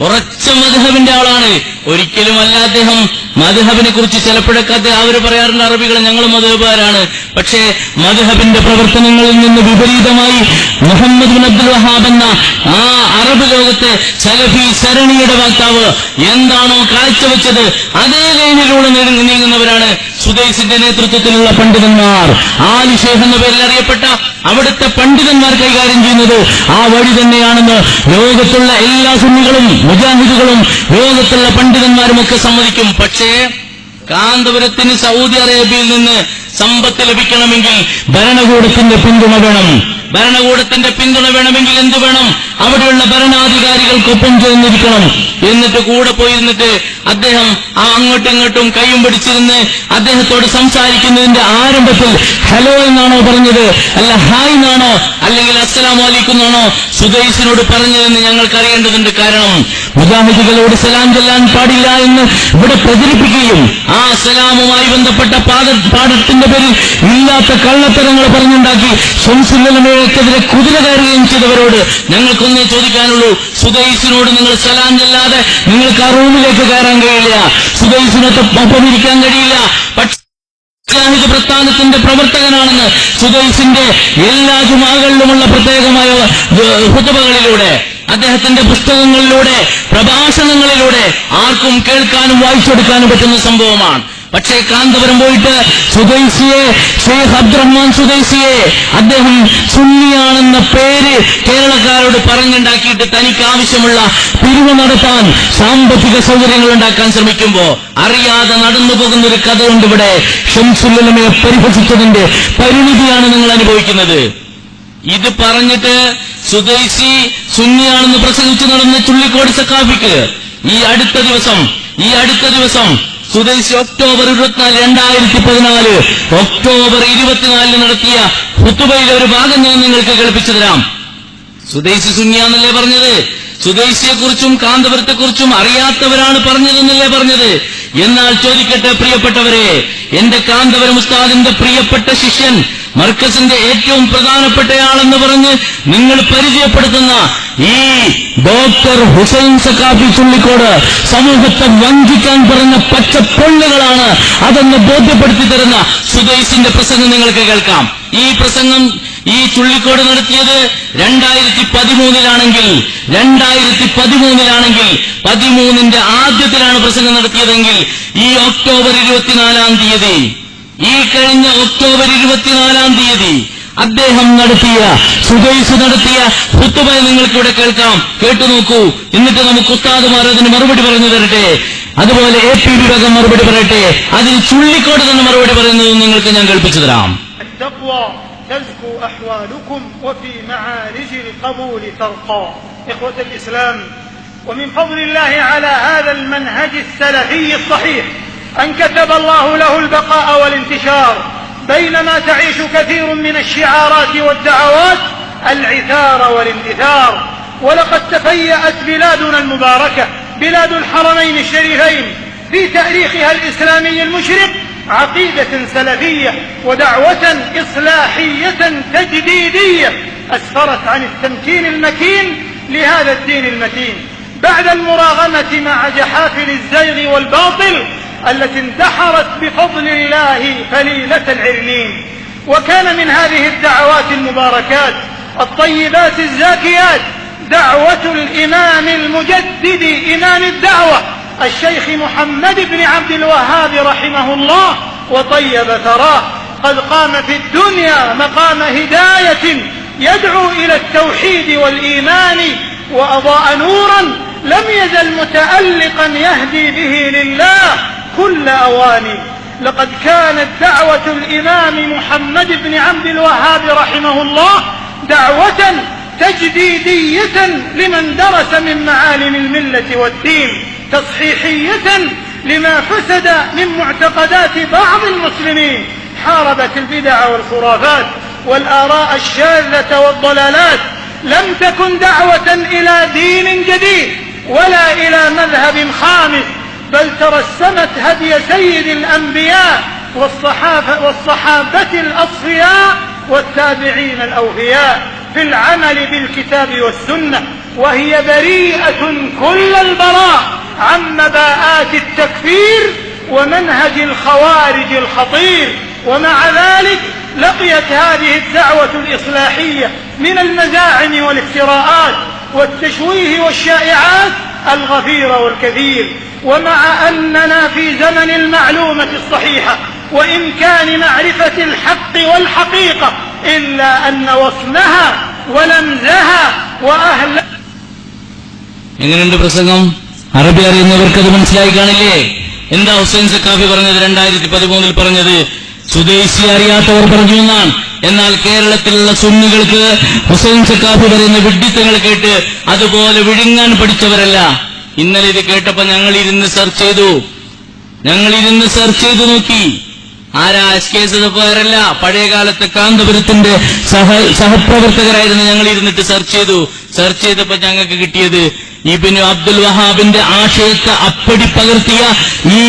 ഉറച്ച മധുഹബിന്റെ ആളാണ്. ഒരിക്കലുമല്ല അദ്ദേഹം മധുഹബിനെ കുറിച്ച് ചിലപ്പോഴൊക്കെ അവർ പറയാറുണ്ട് അറബികൾ ഞങ്ങൾ മധുഹബാരാണ് പക്ഷേ മധുഹബിന്റെ പ്രവർത്തനങ്ങളിൽ നിന്ന് വിപരീതമായി മുഹമ്മദ് ബിൻ അബ്ദുൽ വഹാബ് എന്ന ആ അറബ് ലോകത്തെ സലഫി സരണിയുടെ വക്താവ് എന്താണോ കാഴ്ചവെച്ചത് അതേ ലൈനിലൂടെ നീങ്ങ- നീങ്ങുന്നവരാണ് സുദൈസിന്റെ നേതൃത്വത്തിലുള്ള പണ്ഡിതന്മാർ. ആലി ഷേഖ് എന്ന പേരിൽ അറിയപ്പെട്ട അവിടുത്തെ പണ്ഡിതന്മാർ കൈകാര്യം ചെയ്യുന്നത് ആ വഴി തന്നെയാണെന്ന് ലോകത്തുള്ള എല്ലാ സുന്നികളും മുജാഹിദുകളും ലോകത്തുള്ള പണ്ഡിതന്മാരും ഒക്കെ സമ്മതിക്കും. പക്ഷേ കാന്തപുരത്തിന് സൗദി അറേബ്യയിൽ നിന്ന് സമ്പത്ത് ലഭിക്കണമെങ്കിൽ ഭരണകൂടത്തിന്റെ പിന്തുണ വേണം. ഭരണകൂടത്തിന്റെ പിന്തുണ വേണമെങ്കിൽ എന്ത് വേണം? അവിടെയുള്ള ഭരണാധികാരികൾക്കൊപ്പം ചേർന്നിരിക്കണം. എന്നിട്ട് കൂടെ പോയിരുന്നിട്ട് അദ്ദേഹം ആ അങ്ങോട്ടും ഇങ്ങോട്ടും കൈയും പിടിച്ചിരുന്ന് അദ്ദേഹത്തോട് സംസാരിക്കുന്നതിന്റെ ആരംഭത്തിൽ ഹലോ എന്നാണോ പറഞ്ഞത്? അല്ല ഹായ് എന്നാണോ? അല്ലെങ്കിൽ അസ്സലാം അലൈക്കും എന്നാണോ? സുദൈസിനോട് പറഞ്ഞതെന്ന് ഞങ്ങൾക്ക് അറിയേണ്ടതുണ്ട് കാരണം മുജാഹിദികളോട് സലാം ചെല്ലാൻ പാടില്ല എന്ന് ഇവിടെ പ്രചരിപ്പിക്കുകയും ആ സലാമുമായി ബന്ധപ്പെട്ട പാഠത്തിന്റെ പേരിൽ ഇല്ലാത്ത കള്ളത്തരങ്ങൾ പറഞ്ഞുണ്ടാക്കി ശംസുല്ലമയ്ക്കെതിരെ കുതിര കയറുകയും ചെയ്തവരോട് ഞങ്ങൾക്കൊന്നേ ചോദിക്കാനുള്ളൂ സുദൈസിനോട് നിങ്ങൾ സലാം ചെല്ലാതെ നിങ്ങൾക്ക് ആ റൂമിലേക്ക് കയറാൻ കഴിയില്ല. സുദൈസിനൊപ്പം ഇരിക്കാൻ കഴിയില്ല. പക്ഷേ മുജാഹിദ് പ്രസ്ഥാനത്തിന്റെ പ്രവർത്തകനാണെന്ന് സുദൈസിന്റെ എല്ലാ ജുമാകളിലുമുള്ള പ്രത്യേകമായ ഹുതബകളിലൂടെ അദ്ദേഹത്തിന്റെ പുസ്തകങ്ങളിലൂടെ പ്രഭാഷണങ്ങളിലൂടെ ആർക്കും കേൾക്കാനും വായിച്ചെടുക്കാനും പറ്റുന്ന സംഭവമാണ്. പക്ഷേ കാന്തപുരം പോയിട്ട് സുദൈസിയെ ഷെയ്ഖ് അബ്ദുറഹ്മാൻ സുദൈസിയെ അദ്ദേഹം സുന്നിയാണെന്ന പേര് കേരളക്കാരോട് പറഞ്ഞുണ്ടാക്കിയിട്ട് തനിക്ക് ആവശ്യമുള്ള പിരിവ് നടത്താൻ സാമ്പത്തിക സൗകര്യങ്ങൾ ഉണ്ടാക്കാൻ ശ്രമിക്കുമ്പോ അറിയാതെ നടന്നു പോകുന്ന ഒരു കഥയുണ്ട് ഇവിടെ. ഷംസുല്ലമയെ പരിഹസിച്ചതിന്റെ പരിണിതിയാണ് നിങ്ങൾ അനുഭവിക്കുന്നത്. ഇത് പറഞ്ഞിട്ട് സുദൈസി സുന്നിയാണെന്ന് പ്രസംഗിച്ചു നടന്ന ചുള്ളിക്കോട് സക്കാഫിക്ക് ഈ അടുത്ത ദിവസം ഈ അടുത്ത ദിവസം സുദൈസി ഒക്ടോബർ ഇരുപത്തിനാല് രണ്ടായിരത്തി പതിനാല് ഒക്ടോബർ ഇരുപത്തിനാലിന് നടത്തിയ ഹുത്തുബയിലെ ഒരു ഭാഗം ഞാൻ നിങ്ങൾക്ക് കേൾപ്പിച്ചു തരാം. സ്വദേശി സുന്യാന്നല്ലേ പറഞ്ഞത്? സ്വദേശിയെക്കുറിച്ചും കാന്തപുരത്തെക്കുറിച്ചും കാന്തപുരത്തെ കുറിച്ചും അറിയാത്തവരാണ് പറഞ്ഞതെന്നല്ലേ പറഞ്ഞത്? എന്നാൽ ചോദിക്കട്ടെ പ്രിയപ്പെട്ടവരെ എന്റെ കാന്തപുരം ഉസ്താദിന്റെ പ്രിയപ്പെട്ട ശിഷ്യൻ മർക്കസിന്റെ ഏറ്റവും പ്രധാനപ്പെട്ടയാളെന്ന് പറഞ്ഞ് നിങ്ങൾ പരിചയപ്പെടുത്തുന്ന ഈ ഡോക്ടർ ഹുസൈൻ സക്കാഫി ചുള്ളിക്കോട് സമൂഹത്തെ വഞ്ചിക്കാൻ പറഞ്ഞ പച്ചപ്പൊള്ളുകളാണ് അതെന്ന് ബോധ്യപ്പെടുത്തി തരുന്ന സുദൈസിന്റെ പ്രസംഗം നിങ്ങൾക്ക് കേൾക്കാം. ഈ പ്രസംഗം ഈ ചുള്ളിക്കോട് നടത്തിയത് രണ്ടായിരത്തി പതിമൂന്നിലാണെങ്കിൽ രണ്ടായിരത്തി പതിമൂന്നിലാണെങ്കിൽ പതിമൂന്നിന്റെ ആദ്യത്തിലാണ് പ്രസംഗം നടത്തിയതെങ്കിൽ ഈ ഒക്ടോബർ ഇരുപത്തിനാലാം തീയതി ഈ കഴിഞ്ഞ ഒക്ടോബർ ഇരുപത്തിനാലാം തീയതി അദ്ദേഹം നടത്തിയ സുബൈസ് നടത്തിയ ഹുത്തുബ നിങ്ങൾക്കിവിടെ കേൾക്കാം. കേട്ടു നോക്കൂ. എന്നിട്ട് നമുക്ക് ഉസ്താദ് അതിന് മറുപടി പറഞ്ഞു തരട്ടെ. അതുപോലെ എ പി വിഭാഗം മറുപടി പറയട്ടെ. അതിന് ചുള്ളിക്കോട് തന്നെ മറുപടി പറയുന്നത് നിങ്ങൾക്ക് ഞാൻ കേൾപ്പിച്ചു തരാം. تزكو أحوالكم وفي معارج القبول ترقى. إخوة الإسلام ومن فضل الله على هذا المنهج السلفي الصحيح أن كتب الله له البقاء والانتشار بينما تعيش كثير من الشعارات والدعوات العثار والاندثار ولقد تفيأت بلادنا المباركة بلاد الحرمين الشريفين في تاريخها الإسلامي المشرق عقيدة سلفية ودعوة إصلاحية تجديدية أسفرت عن التمكين المكين لهذا الدين المتين. بعد المراغمة مع جحافل الزيغ والباطل التي اندحرت بفضل الله فليلة العرنين. وكان من هذه الدعوات المباركات الطيبات الزاكيات دعوة الإمام المجدد إمام الدعوة الشيخ محمد بن عبد الوهاب رحمه الله وطيب ثراه. قد قام في الدنيا مقام هداية يدعو إلى التوحيد والإيمان وأضاء نورا لم يزل متألقا يهدي به لله كل أواني. لقد كانت دعوة الإمام محمد بن عبد الوهاب رحمه الله دعوة تجديدية لمن درس من معالم الملة والدين. تصحيحية لما فسد من معتقدات بعض المسلمين. حاربت البدع والخرافات والآراء الشاذة والضلالات. لم تكن دعوة إلى دين جديد ولا إلى مذهب خامس بل ترسمت هدي سيد الأنبياء والصحابة, والصحابة الأصفياء والتابعين الأوفياء في العمل بالكتاب والسنة. وهي بريئة كل البراء. عن مباءات التكفير ومنهج الخوارج الخطير ومع ذلك لقيت هذه الدعوة الإصلاحية من المزاعم والافتراءات والتشويه والشائعات الغفير والكثير ومع أننا في زمن المعلومة الصحيحة وإمكان معرفة الحق والحقيقة إلا أن وصمها ولمزها وأهل എങ്ങനെയുണ്ട് പ്രസംഗം അറബി അറിയുന്നവർക്ക് അത് മനസ്സിലായി കാണില്ലേ? എന്താ ഹുസൈൻ സക്കാഫി പറഞ്ഞത്? രണ്ടായിരത്തി പതിമൂന്നിൽ പറഞ്ഞത് സ്വദേശി അറിയാത്തവർ പറഞ്ഞു എന്നാണ്. എന്നാൽ കേരളത്തിലുള്ള സുന്നികൾക്ക് ഹുസൈൻ സക്കാഫി പറയുന്ന വിഡ്ഢിത്തങ്ങൾ കേട്ട് അതുപോലെ വിഴുങ്ങാൻ പഠിച്ചവരല്ല. ഇന്നലെ ഇത് കേട്ടപ്പോ ഞങ്ങൾ ഇരുന്ന് സെർച്ച് ചെയ്തു. ഞങ്ങൾ ഇരുന്ന് സെർച്ച് ചെയ്തു നോക്കി. ആരാ എസ് കെ സദഫാരല്ല പഴയ കാലത്തെ കാന്തപുരത്തിന്റെ സഹ സഹപ്രവർത്തകരായിരുന്നു ഞങ്ങൾ ഇരുന്നിട്ട് സെർച്ച് ചെയ്തു. സെർച്ച് ചെയ്തപ്പോ ഞങ്ങൾക്ക് കിട്ടിയത് ഇബിനു അബ്ദുൽ വഹാബിന്റെ ആശയത്തെ അപ്പടി പകർത്തിയ ഈ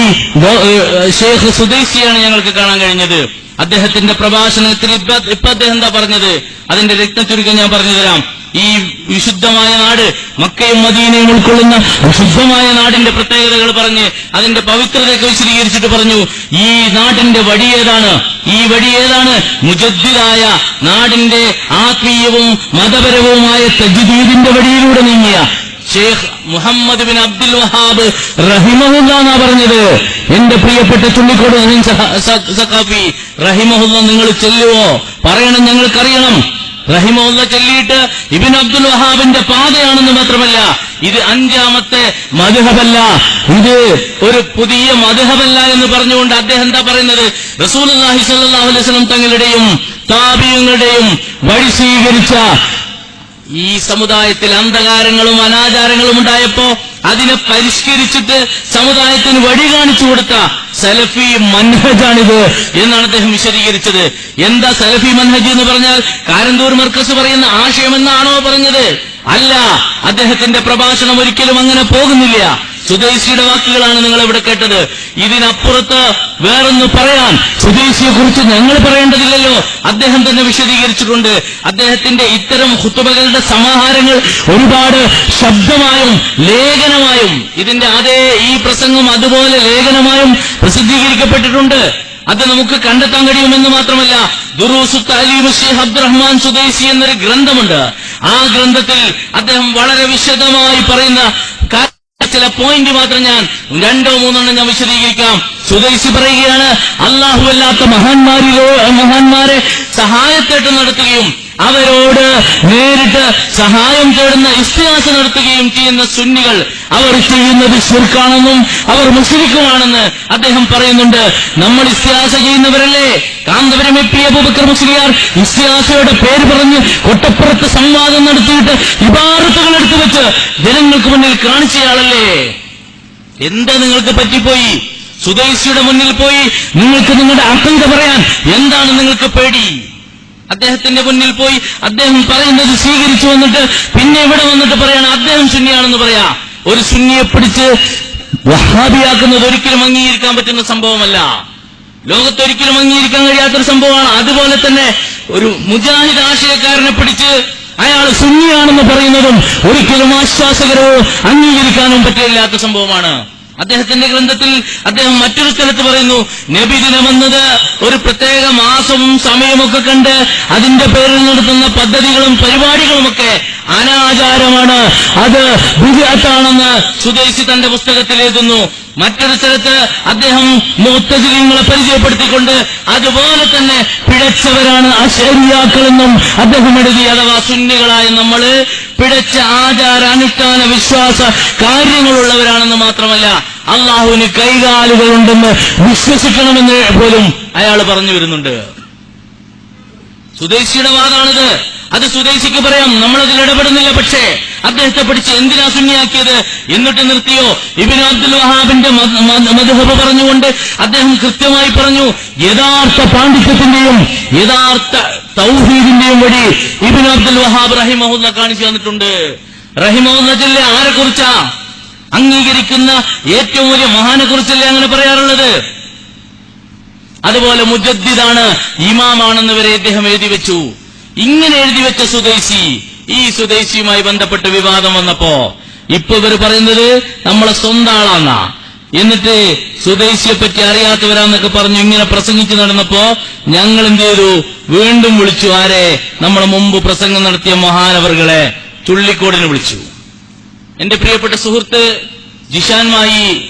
ഷേഖ് സുദൈസിയാണ് ഞങ്ങൾക്ക് കാണാൻ കഴിഞ്ഞത്. അദ്ദേഹത്തിന്റെ പ്രഭാഷണത്തിൽ ഇപ്പൊ അദ്ദേഹം എന്താ പറഞ്ഞത്? അതിന്റെ രക്തചുരുക്കം ഞാൻ പറഞ്ഞു തരാം. ഈ വിശുദ്ധമായ നാട് മക്കയും മദീനയും ഉൾക്കൊള്ളുന്ന വിശുദ്ധമായ നാടിന്റെ പ്രത്യേകതകൾ പറഞ്ഞ് അതിന്റെ പവിത്രതയൊക്കെ വിശദീകരിച്ചിട്ട് പറഞ്ഞു ഈ നാടിന്റെ വഴി ഏതാണ്? ഈ വഴി ഏതാണ്? മുജദ്ദിദായ നാടിന്റെ ആത്മീയവും മതപരവുമായ തജ്ദീദിന്റെ വഴിയിലൂടെ നീങ്ങിയ Sheikh Muhammad bin Abdul Wahhab റഹിമഹുല്ലാന്നാ പറഞ്ഞത്. എന്റെ പ്രിയപ്പെട്ട ചുള്ളിക്കോട് സഖാഫി റഹിമഹുല്ല നിങ്ങൾ ചെല്ലുവോ? പറയണം ഞങ്ങൾക്കറിയണം. റഹിമഹുല്ല ചൊല്ലിയിട്ട് ഇബിൻ അബ്ദുൽ വഹാബിന്റെ പാതയാണെന്ന് മാത്രമല്ല ഇത് അഞ്ചാമത്തെ മധുഹബല്ല ഇത് ഒരു പുതിയ മധുഹബല്ല എന്ന് പറഞ്ഞുകൊണ്ട് അദ്ദേഹം എന്താ പറയുന്നത്? റസൂൽ അലൈഹി വസല്ലം തങ്ങളുടെയും താപിയങ്ങളുടെയും വഴി സ്വീകരിച്ച ഈ സമുദായത്തിൽ അന്ധകാരങ്ങളും അനാചാരങ്ങളും ഉണ്ടായപ്പോ അതിനെ പരിഷ്കരിച്ചിട്ട് സമുദായത്തിന് വഴി കാണിച്ചു കൊടുത്ത സലഫി മൻഹജാണിത് എന്നാണ് അദ്ദേഹം വിശദീകരിച്ചത്. എന്താ സലഫി മൻഹജ് എന്ന് പറഞ്ഞാൽ കാരന്തൂർ മർക്കസ് പറയുന്ന ആശയമെന്നാണോ പറഞ്ഞത്? അല്ല അദ്ദേഹത്തിന്റെ പ്രഭാഷണം ഒരിക്കലും അങ്ങനെ പോകുന്നില്ല. സുദേശിയുടെ വാക്കുകളാണ് നിങ്ങൾ ഇവിടെ കേട്ടത്. ഇതിനപ്പുറത്ത് വേറൊന്ന് പറയാൻ സുദേശിയെ കുറിച്ച് ഞങ്ങൾ പറയേണ്ടതില്ലല്ലോ. അദ്ദേഹം തന്നെ വിശദീകരിച്ചിട്ടുണ്ട്. അദ്ദേഹത്തിന്റെ ഇത്തരം ഹുത്തുബകളുടെ സമാഹാരങ്ങൾ ഒരുപാട് ശബ്ദമായും ലേഖനമായും ഇതിന്റെ അതേ ഈ പ്രസംഗം അതുപോലെ ലേഖനമായും പ്രസിദ്ധീകരിക്കപ്പെട്ടിട്ടുണ്ട്. അത് നമുക്ക് കണ്ടെത്താൻ കഴിയുമെന്ന് മാത്രമല്ല ദുറൂസു താലീം ഷെയ്ഖ് അബ്ദുറഹ്മാൻ സുദൈസി എന്നൊരു ഗ്രന്ഥമുണ്ട്. ആ ഗ്രന്ഥത്തിൽ അദ്ദേഹം വളരെ വിശദമായി പറയുന്ന ചില പോയിന്റ് മാത്രം ഞാൻ രണ്ടോ മൂന്നെണ്ണം ഞാൻ വിശദീകരിക്കാം. സുദൈസി പറയുകയാണ് അല്ലാഹുവല്ലാത്ത മഹാന്മാരിലോ മഹാന്മാരെ സഹായത്തേട്ട് നടത്തുകയും അവരോട് നേരിട്ട് സഹായം തേടുന്ന ഇസ്തിഹാസ നടത്തുകയും ചെയ്യുന്ന സുന്നികൾ അവർ ചെയ്യുന്നത് ശിർക്കാണെന്നും അവർ മുസ്ലിക്കുമാണെന്ന് അദ്ദേഹം പറയുന്നുണ്ട്. നമ്മൾ ഇസ്തിഹാസ ചെയ്യുന്നവരല്ലേ? കാന്തപുരം എ പി മുസ്ലിയാർ ഇസ്തിഹാസയുടെ പേര് പറഞ്ഞ് കൊട്ടപ്പുറത്ത് സംവാദം നടത്തിയിട്ട് ഇബാറത്തുകൾ എടുത്തു വെച്ച് ജനങ്ങൾക്ക് മുന്നിൽ കാണിച്ചയാളല്ലേ? എന്താ നിങ്ങൾക്ക് പറ്റിപ്പോയി? സുദൈസിയുടെ മുന്നിൽ പോയി നിങ്ങൾക്ക് നിങ്ങളുടെ അക്കന്ത പറയാൻ എന്താണ് നിങ്ങൾക്ക് പേടി? അദ്ദേഹത്തിന്റെ മുന്നിൽ പോയി അദ്ദേഹം പറയുന്നത് സ്വീകരിച്ചു വന്നിട്ട് പിന്നെ ഇവിടെ വന്നിട്ട് പറയണം അദ്ദേഹം സുന്നിയാണെന്ന് പറയാ. ഒരു സുന്നിയെ പിടിച്ച് വഹാബിയാക്കുന്നത് ഒരിക്കലും അംഗീകരിക്കാൻ പറ്റുന്ന സംഭവമല്ല. ലോകത്ത് ലോകത്തൊരിക്കലും അംഗീകരിക്കാൻ കഴിയാത്തൊരു സംഭവമാണ്. അതുപോലെ തന്നെ ഒരു മുജാഹിദ് ആശയക്കാരനെ പിടിച്ച് അയാൾ സുന്നിയാണെന്ന് പറയുന്നതും ഒരിക്കലും ആശ്വാസകരവും അംഗീകരിക്കാനും പറ്റില്ലാത്ത സംഭവമാണ്. അദ്ദേഹത്തിന്റെ ഗ്രന്ഥത്തിൽ അദ്ദേഹം മറ്റൊരു സ്ഥലത്ത് പറയുന്നു നബിദിനമെന്നത് ഒരു പ്രത്യേക മാസവും സമയമൊക്കെ കണ്ട് അതിന്റെ പേരിൽ നടത്തുന്ന പദ്ധതികളും പരിപാടികളുമൊക്കെ അനാചാരമാണ്. അത് ബിജാത്താണെന്ന് സുദേശി തന്റെ പുസ്തകത്തിൽ എഴുതുന്നു. മറ്റൊരു സ്ഥലത്ത് അദ്ദേഹം മുത്തജിങ്ങളെ പരിചയപ്പെടുത്തിക്കൊണ്ട് അതുപോലെ തന്നെ പിഴച്ചവരാണ് അശരിയാക്കളെന്നും അദ്ദേഹം എഴുതി. അഥവാ സുന്നികളായ നമ്മൾ പിഴച്ച ആചാര അനുഷ്ഠാന വിശ്വാസ കാര്യങ്ങളുള്ളവരാണെന്ന് മാത്രമല്ല അള്ളാഹുവിന് കൈകാലുകളുണ്ടെന്ന് വിശ്വസിക്കണമെന്ന് പോലും അയാൾ പറഞ്ഞു വരുന്നുണ്ട്. സുദേശിയുടെ വാദാണിത്. അത് സുദേശിക്ക് പറയാം നമ്മളതിൽ ഇടപെടുന്നില്ല. പക്ഷേ അദ്ദേഹത്തെ പഠിച്ച് എന്തിനാ ശൂന്യാക്കിയത് എന്നിട്ട് നിർത്തിയോ? ഇബിൻ അബ്ദുൽ വഹാബിന്റെ മധുഹബ് പറഞ്ഞുകൊണ്ട് അദ്ദേഹം കൃത്യമായി പറഞ്ഞു യഥാർത്ഥ പാണ്ഡിത്യത്തിന്റെയും യഥാർത്ഥ തൗഹീദിന്റെയും വഴി ഇബിൻ അബ്ദുൽ വഹാബ് റഹിമഹുല്ല കാണിച്ചു തന്നിട്ടുണ്ട്. റഹിമഹുല്ല ജില്ല ആരെ കുറിച്ചാ? അംഗീകരിക്കുന്ന ഏറ്റവും വലിയ മഹാനെ കുറിച്ചല്ലേ അങ്ങനെ പറയാറുള്ളത്? അതുപോലെ മുജദ്ദിദാണ് ഇമാമാണെന്ന് വരെ ഇദ്ദേഹം എഴുതി വെച്ചു. ഇങ്ങനെ എഴുതി വെച്ച സുദേശി ഈ സുദേശിയുമായി ബന്ധപ്പെട്ട് വിവാദം വന്നപ്പോ ഇപ്പൊ ഇവർ പറയുന്നത് നമ്മളെ സ്വന്തം ആളാന്നാ. എന്നിട്ട് സ്വദേശിയെ പറ്റി അറിയാത്തവരാന്നൊക്കെ പറഞ്ഞു ഇങ്ങനെ പ്രസംഗിച്ചു നടന്നപ്പോ ഞങ്ങൾ എന്ത് ചെയ്തു? വീണ്ടും വിളിച്ചു. ആരെ? നമ്മളെ മുമ്പ് പ്രസംഗം നടത്തിയ മഹാനവറുകളെ ചുള്ളിക്കോടിനെ വിളിച്ചു. എന്റെ പ്രിയപ്പെട്ട സുഹൃത്ത് ജിഷാൻമായി